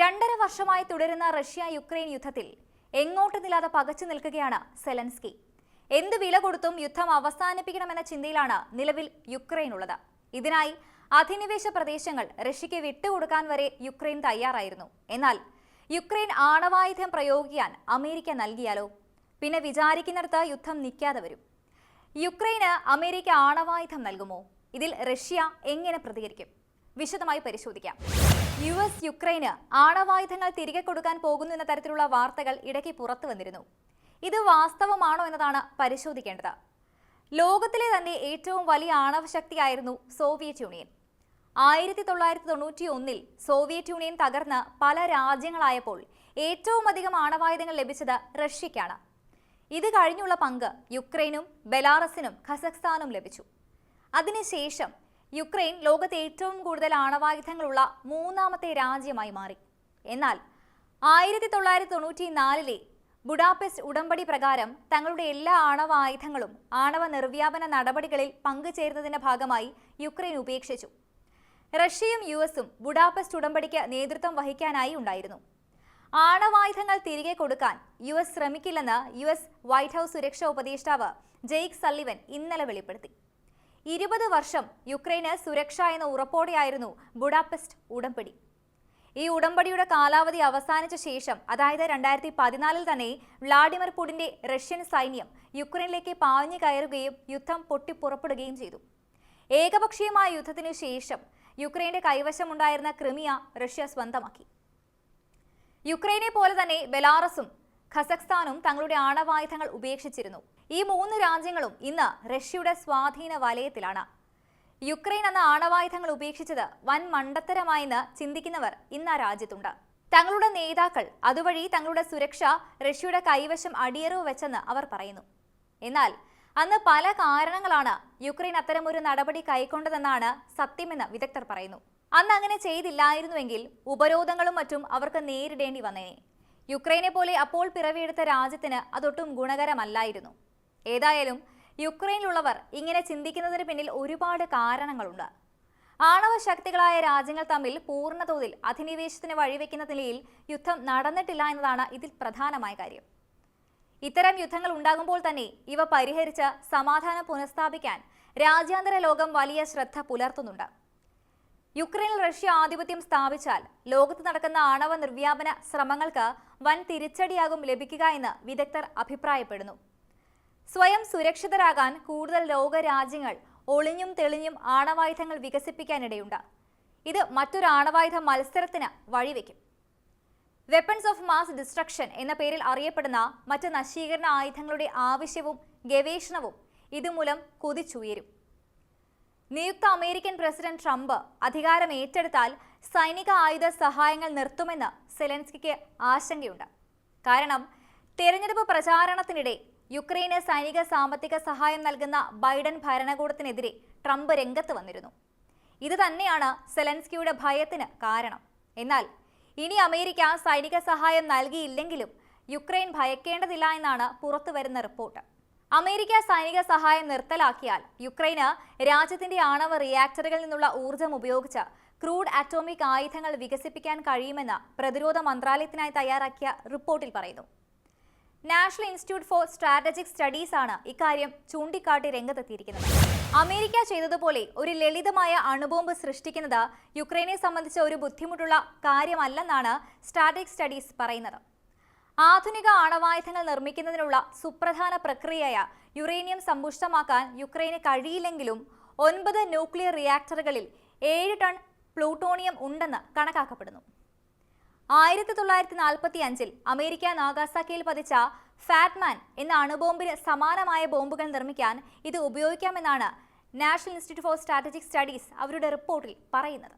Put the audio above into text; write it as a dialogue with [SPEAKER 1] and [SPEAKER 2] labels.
[SPEAKER 1] രണ്ടര വർഷമായി തുടരുന്ന റഷ്യ യുക്രൈൻ യുദ്ധത്തിൽ എങ്ങോട്ട് നിലാതെ പകച്ചു നിൽക്കുകയാണ് സെലൻസ്കി. എന്ത് വില കൊടുത്തും യുദ്ധം അവസാനിപ്പിക്കണമെന്ന ചിന്തയിലാണ് നിലവിൽ യുക്രൈൻ ഉള്ളത്. ഇതിനായി അധിനിവേശ പ്രദേശങ്ങൾ റഷ്യയ്ക്ക് വിട്ടുകൊടുക്കാൻ വരെ യുക്രൈൻ തയ്യാറായിരുന്നു. എന്നാൽ യുക്രൈൻ ആണവായുധം പ്രയോഗിക്കാൻ അമേരിക്ക നൽകിയാലോ? പിന്നെ വിചാരിക്കുന്നിടത്ത് യുദ്ധം നിൽക്കാതെ വരും. യുക്രൈന് അമേരിക്ക ആണവായുധം നൽകുമോ? ഇതിൽ റഷ്യ എങ്ങനെ പ്രതികരിക്കും? വിശദമായി പരിശോധിക്കാം. യു എസ് യുക്രൈന് ആണവായുധങ്ങൾ തിരികെ കൊടുക്കാൻ പോകുന്നു എന്ന തരത്തിലുള്ള വാർത്തകൾ ഇടയ്ക്ക് പുറത്തു വന്നിരുന്നു. ഇത് വാസ്തവമാണോ എന്നതാണ് പരിശോധിക്കേണ്ടത്. ലോകത്തിലെ തന്നെ ഏറ്റവും വലിയ ആണവശക്തിയായിരുന്നു സോവിയറ്റ് യൂണിയൻ. ആയിരത്തി തൊള്ളായിരത്തി തൊണ്ണൂറ്റി ഒന്നിൽ സോവിയറ്റ് യൂണിയൻ തകർന്ന് പല രാജ്യങ്ങളായപ്പോൾ ഏറ്റവും അധികം ആണവായുധങ്ങൾ ലഭിച്ചത് റഷ്യയ്ക്കാണ് ഇത് കഴിഞ്ഞുള്ള പങ്ക് യുക്രൈനും ബെലാറസിനും ഖസക്സ്ഥാനും ലഭിച്ചു. അതിനുശേഷം യുക്രൈൻ ലോകത്തെ ഏറ്റവും കൂടുതൽ ആണവായുധങ്ങളുള്ള മൂന്നാമത്തെ രാജ്യമായി മാറി. എന്നാൽ ആയിരത്തി തൊള്ളായിരത്തി തൊണ്ണൂറ്റി നാലിലെ ബുഡാപെസ്റ്റ് ഉടമ്പടി പ്രകാരം തങ്ങളുടെ എല്ലാ ആണവായുധങ്ങളും ആണവ നിർവ്യാപന നടപടികളിൽ പങ്കുചേരുന്നതിന്റെ ഭാഗമായി യുക്രൈൻ ഉപേക്ഷിച്ചു. റഷ്യയും യു എസും ബുഡാപെസ്റ്റ് ഉടമ്പടിക്ക് നേതൃത്വം വഹിക്കാനായി ഉണ്ടായിരുന്നു. ആണവായുധങ്ങൾ തിരികെ കൊടുക്കാൻ യു എസ് ശ്രമിക്കില്ലെന്ന് യു എസ് വൈറ്റ് ഹൌസ് സുരക്ഷാ ഉപദേഷ്ടാവ് ജെയ്ക് സല്ലിവൻ ഇന്നലെ വെളിപ്പെടുത്തി. ഇരുപത് വർഷം യുക്രൈന് സുരക്ഷ എന്ന ഉറപ്പോടെയായിരുന്നു ബുഡാപെസ്റ്റ് ഉടമ്പടി. ഈ ഉടമ്പടിയുടെ കാലാവധി അവസാനിച്ച ശേഷം അതായത് രണ്ടായിരത്തി പതിനാലിൽ തന്നെ വ്ളാഡിമിർ പുടിന്റെ റഷ്യൻ സൈന്യം യുക്രൈനിലേക്ക് പാഞ്ഞു കയറുകയും യുദ്ധം പൊട്ടിപ്പുറപ്പെടുകയും ചെയ്തു. ഏകപക്ഷീയമായ യുദ്ധത്തിനു ശേഷം യുക്രൈന്റെ കൈവശമുണ്ടായിരുന്ന ക്രിമിയ റഷ്യ സ്വന്തമാക്കി. യുക്രൈനെ പോലെ തന്നെ ബെലാറസും ഖസക്സ്ഥാനും തങ്ങളുടെ ആണവായുധങ്ങൾ ഉപേക്ഷിച്ചിരുന്നു. ഈ മൂന്ന് രാജ്യങ്ങളും ഇന്ന് റഷ്യയുടെ സ്വാധീന വലയത്തിലാണ്. യുക്രൈൻ എന്ന ആണവായുധങ്ങൾ ഉപേക്ഷിച്ചത് വൻ മണ്ടത്തരമായെന്ന് ചിന്തിക്കുന്നവർ ഇന്ന് ആ രാജ്യത്തുണ്ട്. തങ്ങളുടെ നേതാക്കൾ അതുവഴി തങ്ങളുടെ സുരക്ഷ റഷ്യയുടെ കൈവശം അടിയറവ് വെച്ചെന്ന് അവർ പറയുന്നു. എന്നാൽ അന്ന് പല കാരണങ്ങളാണ് യുക്രൈൻ അത്തരമൊരു നടപടി കൈക്കൊണ്ടതെന്നാണ് സത്യമെന്ന് വിദഗ്ധർ പറയുന്നു. അന്ന് അങ്ങനെ ചെയ്തില്ലായിരുന്നുവെങ്കിൽ ഉപരോധങ്ങളും മറ്റും അവർക്ക് നേരിടേണ്ടി വന്നേനെ. യുക്രൈനെ പോലെ അപ്പോൾ പിറവിയെടുത്ത രാജ്യത്തിന് അതൊട്ടും ഗുണകരമല്ലായിരുന്നു. ഏതായാലും യുക്രൈനിലുള്ളവർ ഇങ്ങനെ ചിന്തിക്കുന്നതിന് പിന്നിൽ ഒരുപാട് കാരണങ്ങളുണ്ട്. ആണവ ശക്തികളായ രാജ്യങ്ങൾ തമ്മിൽ പൂർണതോതിൽ അധിനിവേശത്തിന് വഴിവെക്കുന്ന നിലയിൽ യുദ്ധം നടന്നിട്ടില്ല എന്നതാണ് ഇതിൽ പ്രധാനമായ കാര്യം. ഇത്തരം യുദ്ധങ്ങൾ ഉണ്ടാകുമ്പോൾ തന്നെ ഇവ പരിഹരിച്ച് സമാധാനം പുനഃസ്ഥാപിക്കാൻ രാജ്യാന്തര ലോകം വലിയ ശ്രദ്ധ പുലർത്തുന്നുണ്ട്. യുക്രൈനിൽ റഷ്യ ആധിപത്യം സ്ഥാപിച്ചാൽ ലോകത്ത് നടക്കുന്ന ആണവ നിർവ്യാപന ശ്രമങ്ങൾക്ക് വൻ തിരിച്ചടിയാകും ലഭിക്കുക എന്ന് വിദഗ്ധർ അഭിപ്രായപ്പെടുന്നു. സ്വയം സുരക്ഷിതരാകാൻ കൂടുതൽ ലോകരാജ്യങ്ങൾ ഒളിഞ്ഞും തെളിഞ്ഞും ആണവായുധങ്ങൾ വികസിപ്പിക്കാനിടയുണ്ട്. ഇത് മറ്റൊരു ആണവായുധ മത്സരത്തിന് വഴിവെക്കും. വെപ്പൺസ് ഓഫ് മാസ് ഡിസ്ട്രക്ഷൻ എന്ന പേരിൽ അറിയപ്പെടുന്ന മറ്റ് നശീകരണ ആയുധങ്ങളുടെ ആവശ്യവും ഗവേഷണവും ഇതുമൂലം കുതിച്ചുയരും. നിയുക്ത അമേരിക്കൻ പ്രസിഡന്റ് ട്രംപ് അധികാരം ഏറ്റെടുത്താൽ സൈനിക ആയുധ സഹായങ്ങൾ നിർത്തുമെന്ന് സെലൻസ്കിക്ക് ആശങ്കയുണ്ട്. കാരണം തെരഞ്ഞെടുപ്പ് പ്രചാരണത്തിനിടെ യുക്രൈന് സൈനിക സാമ്പത്തിക സഹായം നൽകുന്ന ബൈഡൻ ഭരണകൂടത്തിനെതിരെ ട്രംപ് രംഗത്ത് വന്നിരുന്നു. ഇത് തന്നെയാണ് സെലൻസ്കിയുടെ ഭയത്തിന് കാരണം. എന്നാൽ ഇനി അമേരിക്ക സൈനിക സഹായം നൽകിയില്ലെങ്കിലും യുക്രൈൻ ഭയക്കേണ്ടതില്ല എന്നാണ് പുറത്തുവരുന്ന റിപ്പോർട്ട്. അമേരിക്ക സൈനിക സഹായം നിർത്തലാക്കിയാൽ യുക്രൈന് രാജ്യത്തിന്റെ ആണവ റിയാക്ടറുകളിൽ നിന്നുള്ള ഊർജം ഉപയോഗിച്ച് ക്രൂഡ് അറ്റോമിക് ആയുധങ്ങൾ വികസിപ്പിക്കാൻ കഴിയുമെന്ന് പ്രതിരോധ മന്ത്രാലയത്തിനായി തയ്യാറാക്കിയ റിപ്പോർട്ടിൽ പറയുന്നു. National institute for strategic studies ആണ് ഇക്കാര്യം ചൂണ്ടിക്കാട്ടി രംഗത്തെത്തിയിരിക്കുന്നത്. അമേരിക്ക ചെയ്തതുപോലെ ഒരു ലളിതമായ അണുബോംബ് സൃഷ്ടിക്കുന്നത് യുക്രൈനെ സംബന്ധിച്ച ഒരു ബുദ്ധിമുട്ടുള്ള കാര്യമല്ലെന്നാണ് സ്ട്രാറ്റജിക് സ്റ്റഡീസ് പറയുന്നത്. ആധുനിക ആണവായുധങ്ങൾ നിർമ്മിക്കുന്നതിനുള്ള സുപ്രധാന പ്രക്രിയയായ യുറേനിയം സമ്പുഷ്ടമാക്കാൻ യുക്രൈന് കഴിയില്ലെങ്കിലും ഒൻപത് ന്യൂക്ലിയർ റിയാക്ടറുകളിൽ ഏഴ് ടൺ പ്ലൂട്ടോണിയം ഉണ്ടെന്ന് കണക്കാക്കപ്പെടുന്നു. ആയിരത്തി തൊള്ളായിരത്തി നാൽപ്പത്തി അഞ്ചിൽ അമേരിക്ക നാഗാസാക്കിയിൽ പതിച്ച ഫാറ്റ്മാൻ എന്ന അണുബോംബിന് സമാനമായ ബോംബുകൾ നിർമ്മിക്കാൻ ഇത് ഉപയോഗിക്കാമെന്നാണ് national institute for strategic studies അവരുടെ റിപ്പോർട്ടിൽ പറയുന്നത്.